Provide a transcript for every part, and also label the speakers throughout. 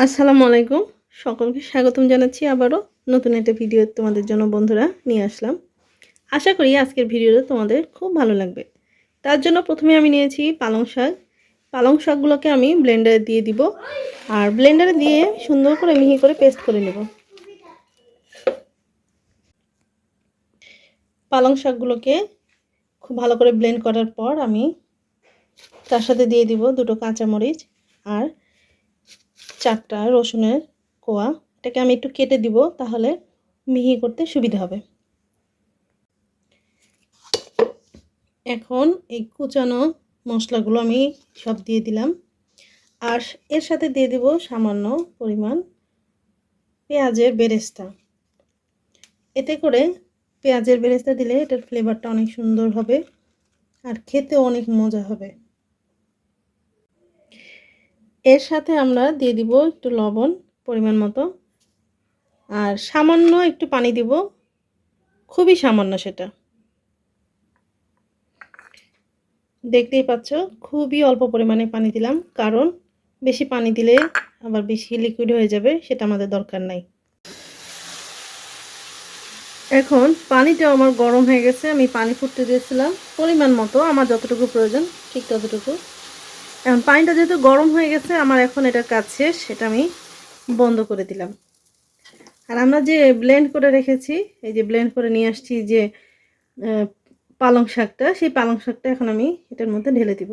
Speaker 1: আসসালামু আলাইকুম। সকলকে স্বাগতম জানাচ্ছি আবারও নতুন একটা ভিডিও তোমাদের জন্য বন্ধুরা নিয়ে আসলাম। আশা করি আজকের ভিডিওটা তোমাদের খুব ভালো লাগবে। তার জন্য প্রথমে আমি নিয়েছি পালং শাক। পালং শাকগুলোকে আমি ব্লেন্ডারে দিয়ে দিব। আর ব্লেন্ডারে দিয়ে সুন্দর করে মিহি করে পেস্ট করে নেব। পালং শাকগুলোকে খুব ভালো করে ব্লেন্ড করার পর আমি তার সাথে দিয়ে দিব দুটো কাঁচামরিচ আর চারটা রসুনের কোয়া, এটাকে আমি একটু কেটে দিব, তাহলে মিহি করতে সুবিধা হবে। এখন এই কুচানো মশলাগুলো আমি সব দিয়ে দিলাম। আর এর সাথে দিয়ে দিব সামান্য পরিমাণ পেঁয়াজের বেরেস্তা। এতে করে পেঁয়াজের বেরেস্তা দিলে এটার ফ্লেভারটা অনেক সুন্দর হবে, আর খেতে অনেক মজা হবে। এর সাথে আমরা দিয়ে দিব একটু লবণ পরিমাণ মতো। আর সামান্য একটু পানি দিব। খুবই সামান্য সেটা। দেখতেই পাচ্ছ, খুবই অল্প পরিমাণে পানি দিলাম। কারণ বেশি পানি দিলে আবার বেশি লিকুইড হয়ে যাবে, সেটা আমাদের দরকার নাই। এখন পানিটা আমার গরম হয়ে গেছে, আমি পানি ফুটতে দিয়েছিলাম। পরিমাণ মতো, আমার যতটুকু প্রয়োজন, ঠিক ততটুকু। এখন পানিটা যেহেতু গরম হয়ে গেছে, আমার এখন এটা কাজ শেষ, সেটা আমি বন্ধ করে দিলাম। আর আমরা যে ব্লেন্ড করে রেখেছি, এই যে ব্লেন্ড করে নিয়ে আসছি যে পালং শাকটা, সেই পালং শাকটা এখন আমি এটার মধ্যে ঢেলে দিব।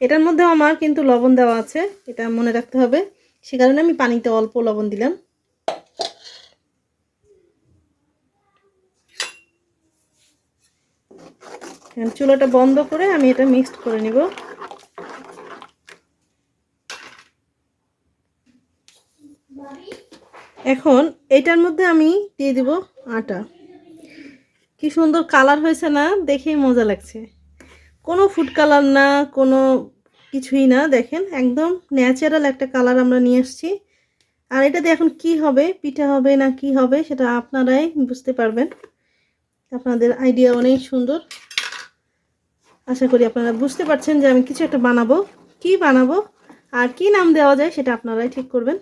Speaker 1: এটার মধ্যে আমার কিন্তু লবণ দেওয়া আছে, এটা মনে রাখতে হবে। সে কারণে আমি পানিতে অল্প লবণ দিলাম। চুলাটা বন্ধ করে আমি এটা মিক্সড করে নিব। এখন এটার মধ্যে আমি দিয়ে দিব আটা। কি সুন্দর কালার হয়েছে না, দেখেই মজা লাগছে। কোনো ফুড কালার না, কোনো কিছুই না, দেখেন, একদম ন্যাচারাল একটা কালার আমরা নিয়ে আসছি। আর এটা দিয়ে এখন কি হবে, পিঠা হবে না কি হবে, সেটা আপনারাই বুঝতে পারবেন। আপনাদের আইডিয়া অনেক সুন্দর। আশা করি আপনারা বুঝতে পারছেন যে আমি কিছু একটা বানাবো। কি বানাবো আর কি নাম দেওয়া যায় সেটা আপনারাই ঠিক করবেন।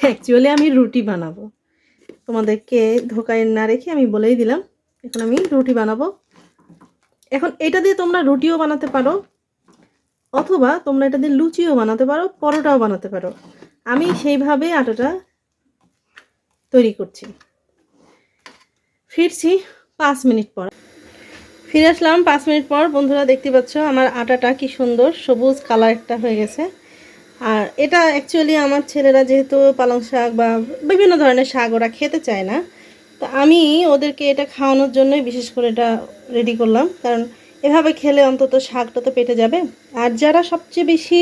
Speaker 1: অ্যাকচুয়ালি আমি রুটি বানাবো। তোমাদেরকে ধোকায় না রেখে আমি বলেই দিলাম, এখন আমি রুটি বানাবো। এখন এটা দিয়ে তোমরা রুটিও বানাতে পারো, অথবা তোমরা এটা দিয়ে লুচিও বানাতে পারো, পরোটাও বানাতে পারো। আমি সেইভাবে আটাটা তৈরি করছি। ফিরছি পাঁচ মিনিট পর। ফিরে আসলাম পাঁচ মিনিট পর। বন্ধুরা, দেখতে পাচ্ছ আমার আটাটা কি সুন্দর, সবুজ কালার একটা হয়ে গেছে। আর এটা অ্যাকচুয়ালি আমার ছেলেরা যেহেতু পালং শাক বা বিভিন্ন ধরনের শাক ওরা খেতে চায় না, তো আমি ওদেরকে এটা খাওয়ানোর জন্যই বিশেষ করে এটা রেডি করলাম। কারণ এভাবে খেলে অন্তত শাকটা তো পেটে যাবে। আর যারা সবচেয়ে বেশি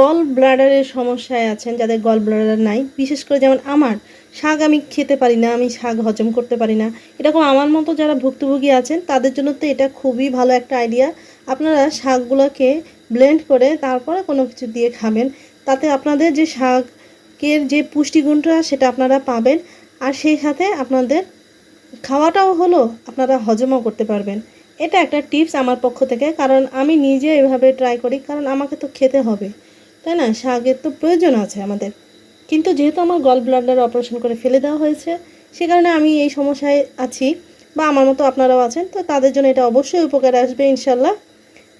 Speaker 1: গল ব্লাডারের সমস্যায় আছেন, যাদের গল ব্লাডার নাই, বিশেষ করে যেমন আমার, শাক আমি খেতে পারি না, আমি শাক হজম করতে পারি না, এরকম আমার মতো যারা ভুক্তভোগী আছেন, তাদের জন্য তো এটা খুবই ভালো একটা আইডিয়া আপনারা শাকগুলোকে ব্লেন্ড করে তারপরে কোনো কিছু দিয়ে খাবেন। তাতে আপনাদের যে শাকের যে পুষ্টিগুণটা, সেটা আপনারা পাবেন। আর সেই সাথে আপনাদের খাওয়াটাও হলো, আপনারা হজমও করতে পারবেন। এটা একটা টিপস আমার পক্ষ থেকে, কারণ আমি নিজে এভাবে ট্রাই করি, কারণ আমাকে তো খেতে হবে। তাই না? শাকের তো প্রয়োজন আছে আমাদের। কিন্তু যেহেতু আমার গল ব্লাডার অপারেশন করে ফেলে দেওয়া হয়েছে, সে কারণে আমি এই সমস্যায় আছি, বা আমার মতো আপনারাও আছেন, তো তাদের জন্য এটা অবশ্যই উপকারে আসবে ইনশাল্লাহ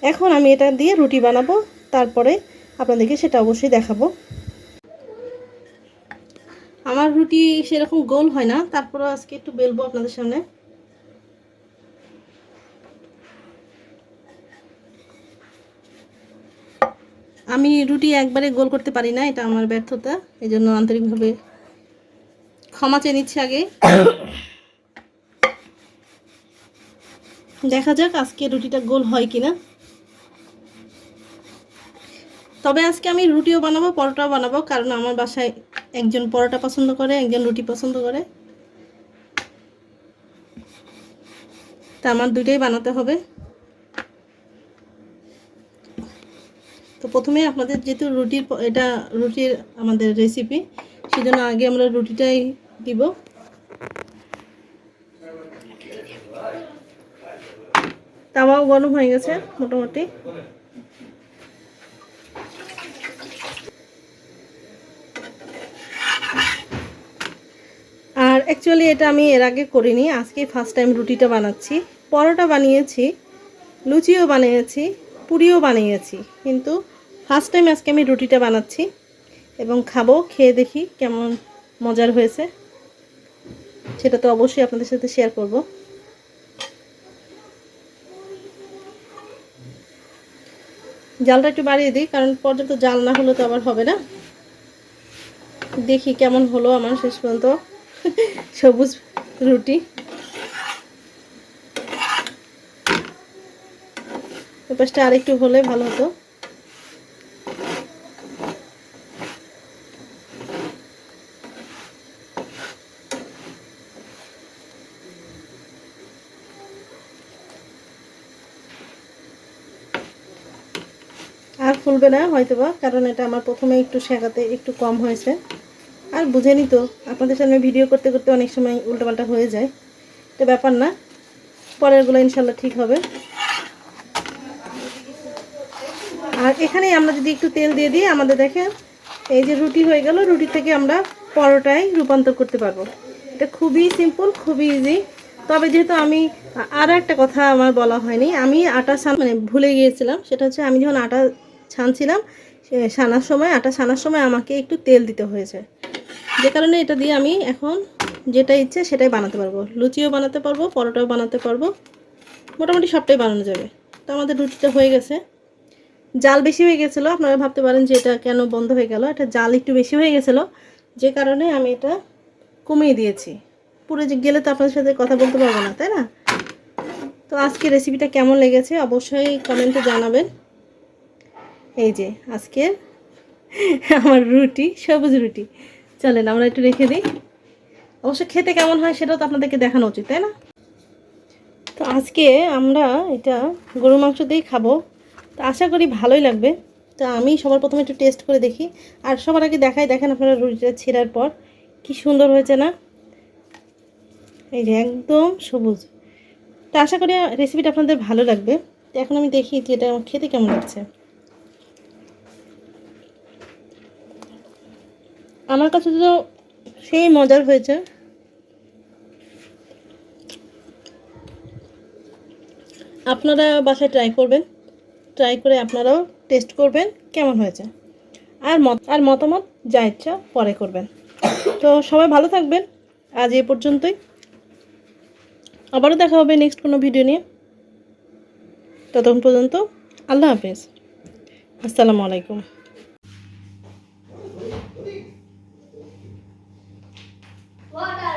Speaker 1: এখন আমি এটা দিয়ে রুটি বানাবো, তারপরে আপনাদেরকে সেটা অবশ্যই দেখাবো। আমার রুটি সেরকম গোল হয় না, তারপরে আজকে একটু বেলবো আপনাদের সামনে। আমি রুটি একবারে গোল করতে পারি না, এটা আমার ব্যর্থতা এই জন্য আন্তরিকভাবে ক্ষমা চেয়ে নিচ্ছি আগে। দেখা যাক আজকে রুটিটা গোল হয় কিনা। তবে আজকে আমি রুটিও বানাবো, পরোটাও বানাবো, কারণ আমার বাসায় একজন পরোটা পছন্দ করে, একজন রুটি পছন্দ করে। তা আমার দুইটাই বানাতে হবে। তো প্রথমে আপনাদের যেহেতু রুটির এটা রুটির আমাদের রেসিপি সেজন্য আগে আমরা রুটিটাই দিব। তাওয়াও গরম হয়ে গেছে মোটামুটি। অ্যাকচুয়ালি এটা আমি এর আগে করিনি। আজকে ফার্স্ট টাইম রুটিটা বানাচ্ছি। পরোটা বানিয়েছি, লুচিও বানিয়েছি, পুরিও বানিয়েছি। কিন্তু ফার্স্ট টাইম আজকে আমি রুটিটা বানাচ্ছি এবং খাব, খেয়ে দেখি কেমন মজার হয়েছে। সেটা তো অবশ্যই আপনাদের সাথে শেয়ার করব। জালটা একটু বাড়িয়ে দিই, কারণ পর্যাপ্ত জাল না হলে তো আবার হবে না। দেখি কেমন হলো আমার, শেষ পর্যন্ত। সবুজ রুটি। ব্যাপারটা আরেকটু হলে ভালো হতো। আর ফুলবে না হয়তোবা, কারণ এটা আমার প্রথমে একটু শেখাতে একটু কম হয়েছে। আর বুঝে তো, আপনাদের সামনে ভিডিও করতে করতে অনেক সময় উল্টোপাল্টা হয়ে যায়। এটা ব্যাপার না, পরেরগুলো ইনশাল্লাহ ঠিক হবে। আর এখানেই আমরা যদি একটু তেল দিয়ে দিই, আমাদের দেখেন, এই যে রুটি হয়ে গেল, রুটি থেকে আমরা পরোটায় রূপান্তর করতে পারব। এটা খুবই সিম্পল খুবই ইজি তবে যেহেতু আমি আরও একটা কথা আমার বলা হয়নি, আমি আটা ছান মানে ভুলে গিয়েছিলাম, সেটা হচ্ছে আমি যখন আটা ছানছিলাম ছানার সময়, আটা ছানার সময় আমাকে একটু তেল দিতে হয়েছে। যে কারণে এটা দিয়ে আমি এখন যেটা ইচ্ছে সেটাই বানাতে পারব। লুচিও বানাতে পারব, পরোটাও বানাতে পারব। মোটামুটি সবটাই বানানো যাবে। তো আমাদের রুটিটা হয়ে গেছে। জাল বেশি হয়ে গেছিল, আপনারা ভাবতে পারেন যে এটা কেন বন্ধ হয়ে গেল। এটা জাল একটু বেশি হয়ে গেছিল, যে কারণে আমি এটা কমিয়ে দিয়েছি। পুরো যে গেলে তো আপনাদের সাথে কথা বলতে পারব না, তাই না? তো আজকে রেসিপিটা কেমন লেগেছে অবশ্যই কমেন্টে জানাবেন। এই যে আজকে আমার রুটি, সবুজ রুটি। চলেন, আমরা একটু রেখে দিই। অবশ্য খেতে কেমন হয় সেটাও তো আপনাদেরকে দেখানো উচিত, তাই না? তো আজকে আমরা এটা গরু মাংস দিয়েই খাব। তো আশা করি ভালোই লাগবে। তো আমি সবার প্রথমে একটু টেস্ট করে দেখি। আর সবার আগে দেখাই, দেখেন আপনারা রুটিটা ছেঁড়ার পর কি সুন্দর হয়েছে না? এই যে একদম সবুজ। তো আশা করি রেসিপিটা আপনাদের ভালো লাগবে। তো এখন আমি দেখি যে এটা খেতে কেমন লাগছে। আমার কাছে তো সেই মজার হয়েছে। আপনারা বাসায় ট্রাই করবেন। ট্রাই করে আপনারাও টেস্ট করবেন কেমন হয়েছে। আর মত আর মতামত যা ইচ্ছা পরে করবেন। তো সবাই ভালো থাকবেন। আজ এ পর্যন্তই। আবারও দেখা হবে নেক্সট কোনো ভিডিও নিয়ে। ততক্ষণ পর্যন্ত আল্লাহ হাফেজ। আসসালামু আলাইকুম।
Speaker 2: What